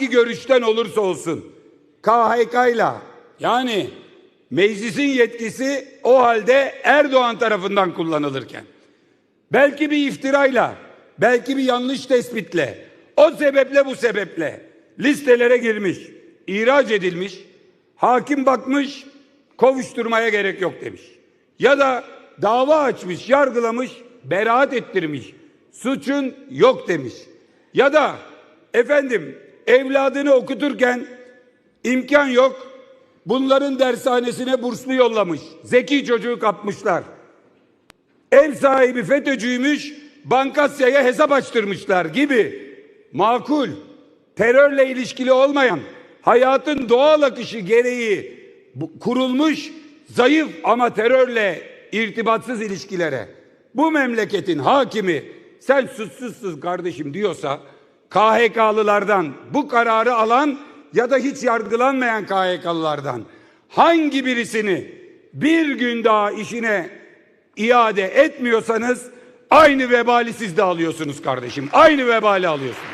hangi görüşten olursa olsun KHK'yla yani meclisin yetkisi o halde Erdoğan tarafından kullanılırken belki bir iftirayla, belki bir yanlış tespitle, o sebeple bu sebeple listelere girmiş, ihraç edilmiş, hakim bakmış, kovuşturmaya gerek yok demiş. Ya da dava açmış, yargılamış, beraat ettirmiş, suçun yok demiş. Ya da efendim evladını okuturken imkan yok, bunların dershanesine burslu yollamış, zeki çocuğu kapmışlar. Ev sahibi FETÖ'cüymüş, Bankasya'ya hesap açtırmışlar gibi. Makul, terörle ilişkili olmayan, hayatın doğal akışı gereği kurulmuş zayıf ama terörle irtibatsız ilişkilere. Bu memleketin hakimi sen suçsuzsuz kardeşim diyorsa KHK'lılardan bu kararı alan ya da hiç yargılanmayan KHK'lılardan hangi birisini bir gün daha işine iade etmiyorsanız aynı vebali siz de alıyorsunuz kardeşim. Aynı vebali alıyorsunuz.